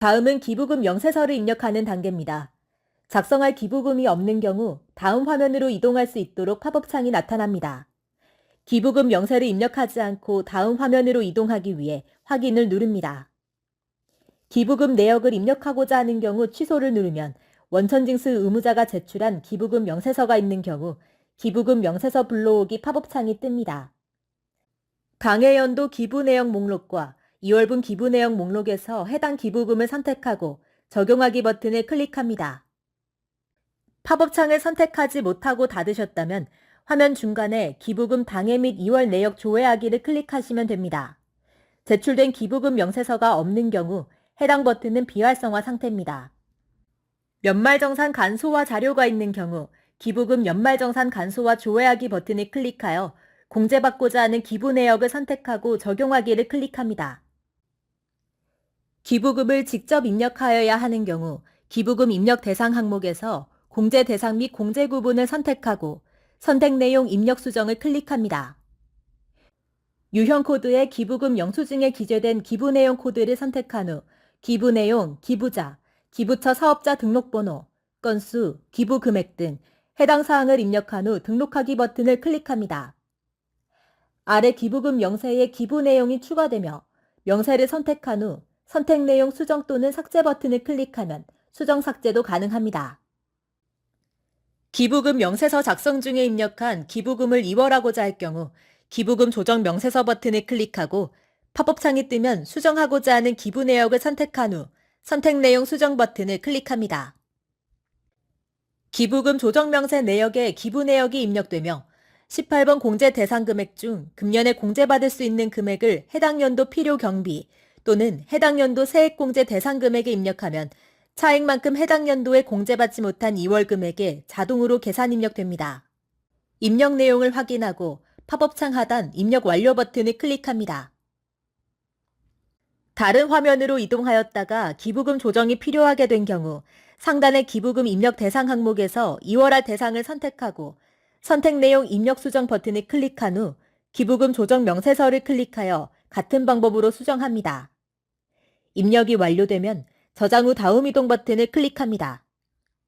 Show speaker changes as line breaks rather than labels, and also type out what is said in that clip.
다음은 기부금 명세서를 입력하는 단계입니다. 작성할 기부금이 없는 경우 다음 화면으로 이동할 수 있도록 팝업창이 나타납니다. 기부금 명세를 입력하지 않고 다음 화면으로 이동하기 위해 확인을 누릅니다. 기부금 내역을 입력하고자 하는 경우 취소를 누르면 원천징수 의무자가 제출한 기부금 명세서가 있는 경우 기부금 명세서 불러오기 팝업창이 뜹니다. 당해 연도 기부 내역 목록과 2월분 기부 내역 목록에서 해당 기부금을 선택하고 적용하기 버튼을 클릭합니다. 팝업창을 선택하지 못하고 닫으셨다면 화면 중간에 기부금 당해 및 2월 내역 조회하기를 클릭하시면 됩니다. 제출된 기부금 명세서가 없는 경우 해당 버튼은 비활성화 상태입니다. 연말정산 간소화 자료가 있는 경우 기부금 연말정산 간소화 조회하기 버튼을 클릭하여 공제받고자 하는 기부 내역을 선택하고 적용하기를 클릭합니다. 기부금을 직접 입력하여야 하는 경우 기부금 입력 대상 항목에서 공제 대상 및 공제 구분을 선택하고 선택 내용 입력 수정을 클릭합니다. 유형 코드의 기부금 영수증에 기재된 기부 내용 코드를 선택한 후 기부 내용, 기부자, 기부처 사업자 등록번호, 건수, 기부 금액 등 해당 사항을 입력한 후 등록하기 버튼을 클릭합니다. 아래 기부금 명세에 기부 내용이 추가되며 명세를 선택한 후 선택 내용 수정 또는 삭제 버튼을 클릭하면 수정 삭제도 가능합니다. 기부금 명세서 작성 중에 입력한 기부금을 이월하고자 할 경우 기부금 조정 명세서 버튼을 클릭하고 팝업창이 뜨면 수정하고자 하는 기부 내역을 선택한 후 선택 내용 수정 버튼을 클릭합니다. 기부금 조정 명세 내역에 기부 내역이 입력되며 18번 공제 대상 금액 중 금년에 공제받을 수 있는 금액을 해당 연도 필요 경비 또는 해당 연도 세액 공제 대상 금액에 입력하면 차액만큼 해당 연도에 공제받지 못한 2월 금액에 자동으로 계산 입력됩니다. 입력 내용을 확인하고 팝업창 하단 입력 완료 버튼을 클릭합니다. 다른 화면으로 이동하였다가 기부금 조정이 필요하게 된 경우 상단의 기부금 입력 대상 항목에서 2월할 대상을 선택하고 선택 내용 입력 수정 버튼을 클릭한 후 기부금 조정 명세서를 클릭하여 같은 방법으로 수정합니다. 입력이 완료되면 저장 후 다음 이동 버튼을 클릭합니다.